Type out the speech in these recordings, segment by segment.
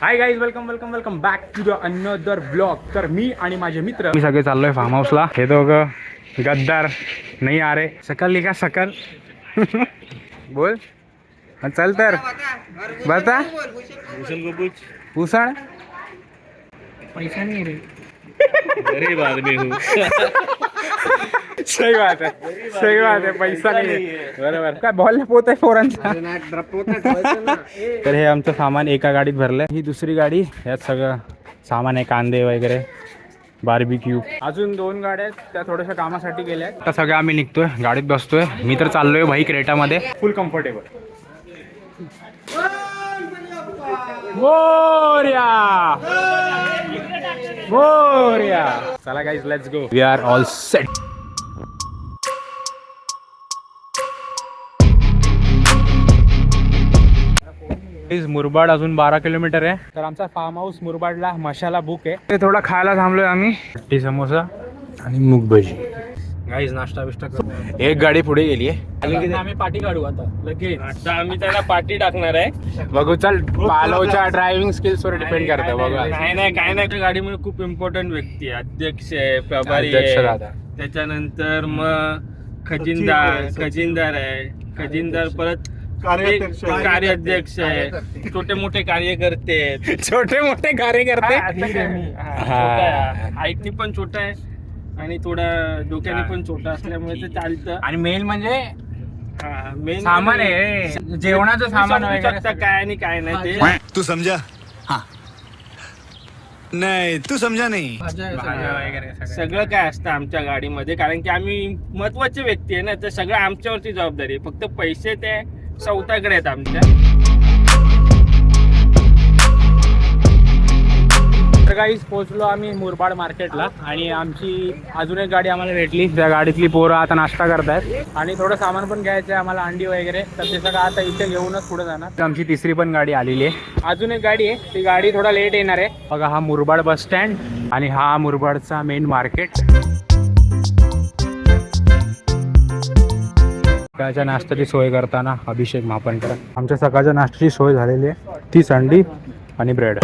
Hi guys welcome welcome welcome back to the another blog तर मी आणि माझे मित्र मी सगळे चाललोय फार्म हाऊसला हे दोघं गद्दार नाही अरे सकाळ का सकाळ बोल. हा, चल तर. बता. पुसण पैसा नाही रे. गरीब आदमी हूँ सही बात है सही बात है पैसा नाही आहे. बरोबर। काय बॉल पोत आहे पोरांचा तर हे आमचं सामान एका गाडीत भरलंय ही दुसरी गाडी यात सगळं सामान आहे कांदे वगैरे बार्बिक्यू अजून दोन गाड्या आहेत त्या थोड्याशा कामासाठी गेल्या आहेत. आता सगळं आम्ही निघतोय गाडीत बसतोय. मी तर चाललोय भाई क्रेटामध्ये. फुल कम्फर्टेबल मोर्या मोर्या चला guys let's go we are all set Murbad अजून बारा किलोमीटर आहे. तर आमचा फार्म हाऊस मुरबाडला मशाला बुक आहे. ते थोडा खायला थांबलोय आम्ही. टी समोसा आणि मूग भजी. गाईज नाश्ता बिष्टा करू. एक गाडी पुढे गेली आहे. आम्ही पाठी काढू आता लगेच. आता आम्ही त्याला पाठी टाकणार आहे. बघू चल पालवच्या ड्रायव्हिंग स्किल्स वर डिपेंड करतं बघा काय नाही काय नाही. गाडीमध्ये खूप इम्पॉर्टंट व्यक्ती आहे. अध्यक्ष आहे प्रभारी अध्यक्ष आहे. दादा. त्याच्यानंतर मग खजिनदार खजिनदार आहे. खजिनदार परत कार्याध्यक्ष आहे. कार्याध्यक्ष आहे. छोटे मोठे कार्यकर्ते आहेत. छोटे मोठे कार्यकर्ते हाईटनी पण छोटा आहे आणि थोडा डोक्याने पण छोटा असल्यामुळे ते चालतं. आणि मेन म्हणजे हा, main सामान आहे. म्हणजे जेवणाचं सामान समजू वगैरे शकता काय आणि काय नाही ते? तू समझा हाँ. नहीं तू समझा नहीं. भाज्या वगैरे सगळं. सगळं. काय असतं आमच्या गाडीमध्ये. कारण की आम्ही महत्त्वाचे व्यक्ती आहे ना तर सगळं आमच्यावरती जबाबदारी आहे. फक्त पैसे ते चौथ्याकडे आहेत आमच्या. तर काहीच पोहोचलो आम्ही मुरबाड मार्केटला आणि आमची अजून एक गाडी आम्हाला भेटली. त्या गाडीतली पोरं आता नाश्ता करतायत. आणि थोडं सामान पण घ्यायचं आहे आम्हाला अंडी वगैरे. तर ते सगळं आता इथे घेऊनच पुढे जाणार. तर आमची तिसरी पण गाडी आलेली आहे. अजून एक गाडी आहे. ती गाडी थोडा लेट येणार आहे. बघा हा मुरबाड बस स्टँड आणि हा मुरबाडचा मेन मार्केट सकाळच्या नाश्त्याची सोय करताना अभिषेक मापनकर आमच्या सकाळच्या नाश्त्याची सोय झालेली आहे. ती अंडी आणि ब्रेड.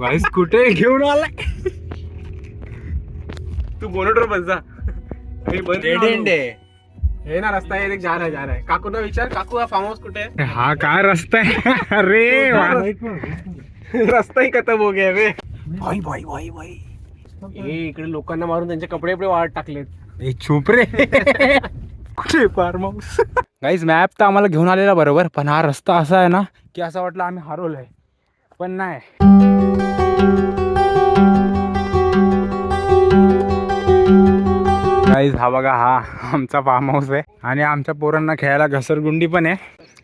गाईस कुठे घेऊन आलाय? तू बोनटवर बस जा. डेड एंड आहे. हे ना रस्ता आहे जा रहा है जा रहा है. काकू ना विचार काकू हा फार्म हाऊस कुठे आहे? हा काय रस्ता आहे? अरे वा. रस्ता ही खतम हो गया बे भाई भाई भाई भाई. हे इकडे लोकांना मारून त्यांचे कपडे बिपडे वाढ टाकलेत. ए चुप रे. कुठे फार्म हाऊस गाईज मॅप तर आम्हाला घेऊन आलेला बरोबर पण हा रस्ता असा आहे ना की असं वाटलं आम्ही हरवलोय. पण नाही. हा बघा हा आमचा फार्म हाऊस आहे. आणि आमच्या पोरांना खेळायला घसरगुंडी पण आहे.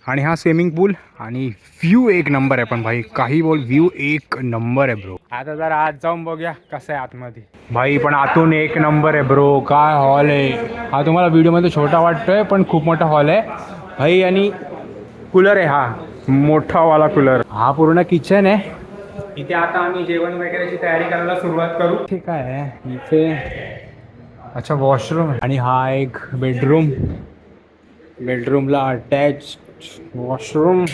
आणि हा स्विमिंग पूल आणि व्ह्यू एक नंबर आहे पण भाई काही बोल व्ह्यू एक नंबर आहे ब्रो आता जरा आत जाऊन बघूया कसं आहे आतमध्ये. भाई पण आतून एक नंबर आहे ब्रो काय हॉल आहे? हा तुम्हाला व्हिडिओमध्ये छोटा वाटतोय पण खूप मोठा हॉल आहे. भाई आणि कूलर आहे हा. मोठावाला कूलर हा पूर्ण किचन आहे. इथे आता आम्ही जेवण वगैरेची तयारी करायला सुरुवात करू. ठीक आहे. इथे अच्छा वॉशरूम आहे. आणि हा एक बेडरूम बेडरूमला अटॅच वॉशरूम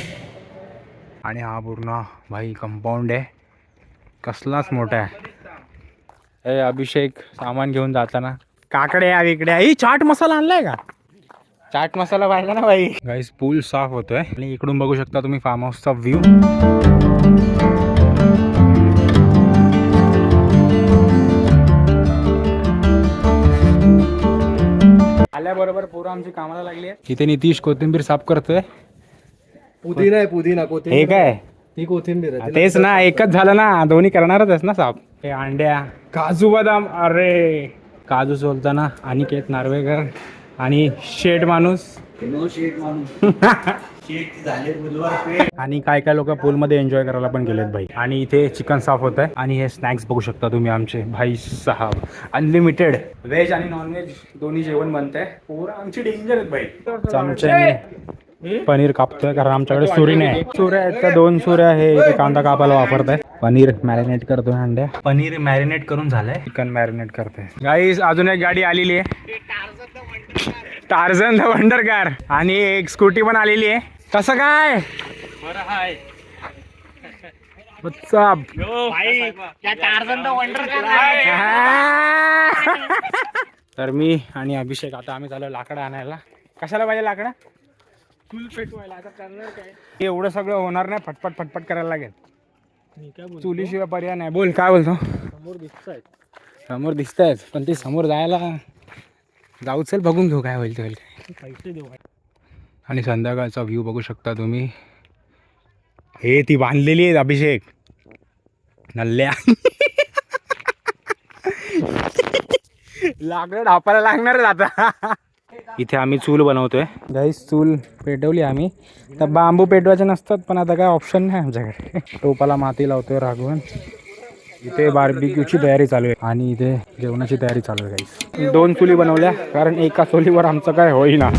आणि हा पूर्ण भाई कंपाऊंड आहे. कसलाच मोठा आहे. ए अभिषेक सामान घेऊन जाताना. काकडे या इकडे. ही चाट मसाला आणलाय का? चाट मसाला पाहिजे ना भाई गाईस पूल साफ होतोय. आणि इकडून बघू शकता तुम्ही फार्म हाऊसचा व्ह्यू आल्याबरोबर पोरं आमची कामाला लागली आहे इथे नितीश कोथिंबीर साफ करतोय. पुदिना आहे पुदिना कोथिंबीर. हे काय? ही कोथिंबीर आहे तेच ना एकच झालं ना दोन्ही करणारच आहेस ना साफ हे अंड्या. काजू बदाम अरे. काजू सोलताना अनिकेत नार्वेकर. आणि शेड माणूस. आणि काय काय लोक पूलमध्ये एन्जॉय करायला पण गेलेत भाई. आणि इथे चिकन साफ होत आहे आणि हे स्नॅक्स बघू शकता तुम्ही आमचे. भाई साहब. अनलिमिटेड व्हेज आणि नॉनव्हेज दोन्ही जेवण बनत आहे पोरं आमची डेंजर आहेत भाई. चमच्याने पनीर कापतोय कारण आमच्याकडे सुरी नाही. सुऱ्या आहेत त्या दोन सुऱ्या हे इथे कांदा कापायला वापरत आहे पनीर मॅरिनेट करतोय अंड्या. पनीर मॅरिनेट करून झालंय? चिकन मॅरिनेट करतोय. गाईस अजून एक गाडी आलेली आहे. टार्झन द वंडर कार आणि एक स्कूटी पण आलेली आहे. कसं काय? तर मी आणि अभिषेक आता आम्ही चालू लाकडं आणायला. कशाला पाहिजे लाकडं? चूल पेटवायला. आता करणार काय? एवढं सगळं होणार नाही. फटफट फटफट करायला लागेल. मी काय बोलतो? चुलीशिवाय पर्याय नाही. बोल काय बोलतो? समोर दिसत आहेत समोर दिसत पण ते समोर जायला जाऊ चल बघून घेऊ काय होईल ते होईल काय. पैसे देऊ. आणि संध्याकाळचा व्ह्यू बघू शकता तुम्ही. हे ती बांधलेली आहे अभिषेक. नल्ल्या. लाकडं ढापायला लागणारच आता. इथे आम्ही चूल बनवतोय. गाईस चूल पेटवली आम्ही. तर बांबू पेटवायचे नसतात पण आता काय ऑप्शन नाही आमच्याकडे. टोपाला माती लावतोय राघवन इथे बार्बिक्यूची तयारी चालू आहे. आणि इथे जेवणाची तयारी चालू आहे गाईस दोन चुली बनवल्या कारण एका चुलीवर आमचं काय होईना.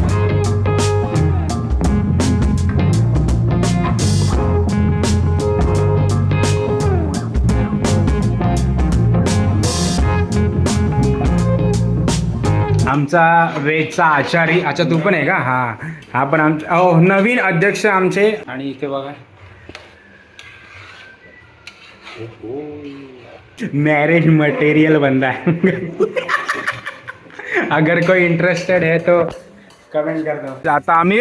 आमचा वेदचा आचारी अच्छा तू पण आहे का? हा हा पण आम हो नवीन अध्यक्ष आमचे. आणि इथे बघा. मॅरेज मटेरियल बंदा अगर कोई इंटरेस्टेड है तो कमेंट कर दो. आता आम्ही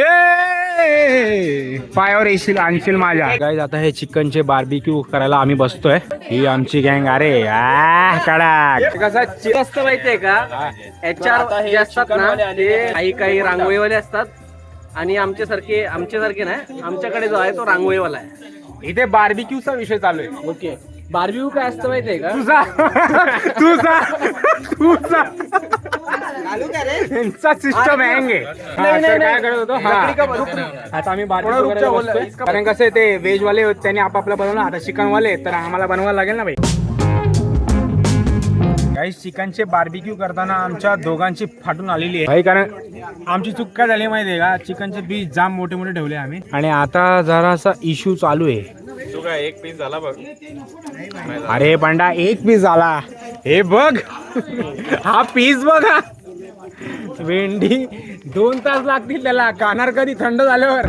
पायावर येशील आणशील माझ्या. गाईज आता हे चिकनचे बार्बिक्यू करायला आम्ही बसतोय. ही आमची गँग अरे आ, कडक. कसं असतं माहितीये का? याच्यावर जे असतात ना ते काही काही रांगोळीवाले असतात. आणि आमच्यासारखे आमच्यासारखे नाही आमच्याकडे जो आहे तो रांगोळीवाला आहे. इथे बार्बिक्यूचा विषय चालू आहे. ओके. बार्बिक्यू काय असतं माहितीये का? तुझा तुझा तुझा यांचा सिस्टम हँग आहे. तर काय करत होतो. आता आम्ही. कारण कसं आहे ते व्हेज वाले होते त्यांनी आपापलं बनवलं. आता चिकन वाले तर आम्हाला बनवायला लागेल ना भाई. काही चिकनचे बार्बिक्यू करताना आमच्या दोघांची फाटून आलेली आहे. भाई कारण आमची चूक काय झाली माहिती आहे का चिकनचे पीस जाम मोठे मोठे ठेवले आम्ही. आणि आता जरासा इश्यू चालू आहे. एक पीस झाला बघ. अरे पांडा एक पीस झाला. हे बघ. हा पीस बघा. भेंडी दोन तास लागतील त्याला. कानार कधी थंड झाल्यावर.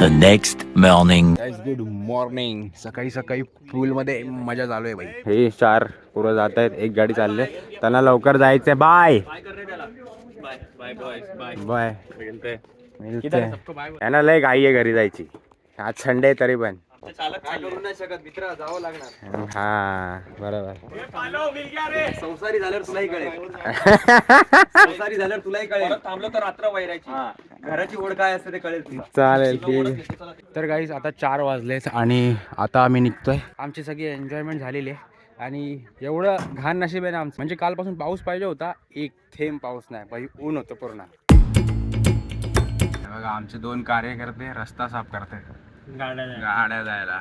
The next morning. Good morning सकाळी सकाळी पूल मध्ये मजा चालू आहे भाई. हे चार पोरं जात आहेत एक गाडी चालली आहे. त्यांना लवकर जायचंय. Bye bye bye bye bye मिळते यांना लय घाई आहे घरी जायची. आज संडे आहे तरी पण. करू नाही शकत. मित्र जावं लागणार. हा बरोबर. संसारी झाल्यावर तुलाही कळेल. संसारी झाल्यावर तुलाही कळेल. थांबलो तर रात्र वैरायची. घराची ओढ काय असते ते कळेल तुला. चालेल ठीक तर गाईज आता चार वाजलेत आणि आता आम्ही निघतोय. आमची सगळी एन्जॉयमेंट झालेली आहे. आणि एवढं घाण नशीब आहे ना आमचं म्हणजे कालपासून पाऊस पाहिजे होता एक थेंब पाऊस नाही बाई ऊन होतं पूर्ण. बघा आमचे दोन कार्यकर्ते रस्ता साफ करतायत गाड्या गाड्या जायला.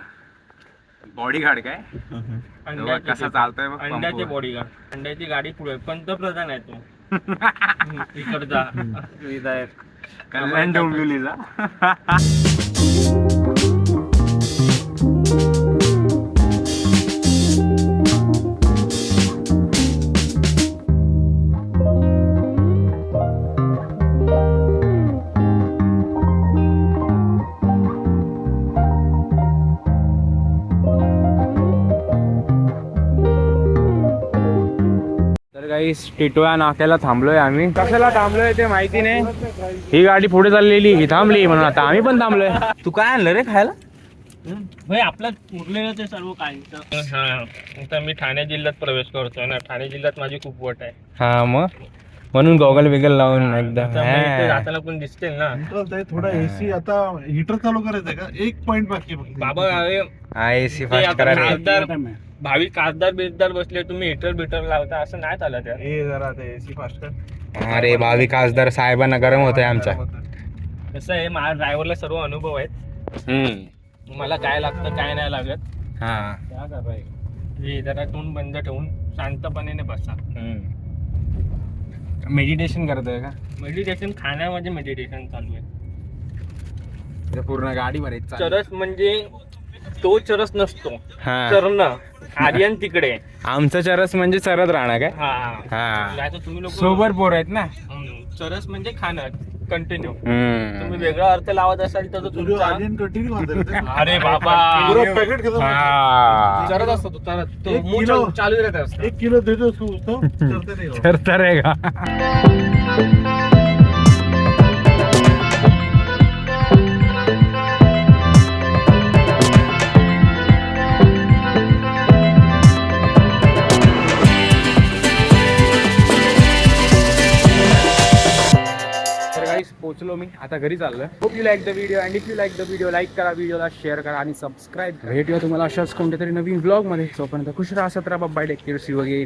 बॉडी गार्ड काय कसा चालतोय बघ अंड्याचे पंपवर. बॉडीगार्ड अंड्याची गाडी पुढे पंतप्रधान आहे तो. इकडचा. विधायक. कल्याण डोंबिवलीचा काही टिटोया नाक्याला थांबलोय आम्ही. कशाला थांबलोय ते माहिती नाही. ही गाडी पुढे चाललेली ही थांबली म्हणून आता आम्ही पण थांबलोय. तू काय आणलं रे खायला? भाई आपलं उरलेलं ते सर्व काय हा आता मी ठाणे जिल्ह्यात प्रवेश करतोय ना. ठाणे जिल्ह्यात माझी खूप वट आहे. हा मग? म्हणून गॉगल बिगल लावून एकदम त्यामुळे इथे हा. जाताना पण दिसतील ना. थोडा एसी आता हिटर चालू करायचंय का? एक पॉइंट बाकी. बाबा हा एसी फास्ट आता करा रे. खासदार भावी खासदार बिरदार बसले तुम्ही हिटर बिटर लावता असं नाही चालत यार. हे जरा ते एसी फास्ट कर. अरे भावी खासदार साहेबांना गरम होतंय आमच्या कसं आहे माझ्या ड्रायव्हरला सर्व अनुभव आहेत. हम्म. मला काय लागतं काय नाही लागत. हा. हे? जरा तोंड बंद ठेवून शांतपणे बसा. मेडिटेशन करतोय का? मेडिटेशन खाण्यामध्ये मेडिटेशन चालू आहे. ते पूर्ण गाडी भरायची. चरस म्हणजे तो चरस नसतो. हा. चरण आर्यन तिकडे. आमचं चरस म्हणजे चरत राहणार काय? हा. हा. नाही तर तुम्ही लोक सोबर पोर आहेत ना? चरस म्हणजे खाणं. कंटिन्यू हम्म. तुम्ही वेगळा अर्थ लावत असाल तर तो तुझं तुमचा आर्यन कंटिन्यू अरे बाबा. पुरा पॅकेट घेतो हा. चरत असतो तो चरत. तो एक मूळ किलो. चालू- चालू राहत असतो. एक किलो देतो नाही हो. तर तर पोहोचलो मी. आता घरी चाललोय. Hope you like the video and if you like the video like करा व्हिडिओला शेअर करा आणि सबस्क्राईब भेटूया तुम्हाला अशाच कोणत्या तरी नवीन ब्लॉगमध्ये. तोपर्यंत खुश राहा सतरा बाय टेक केअर सी वगैरे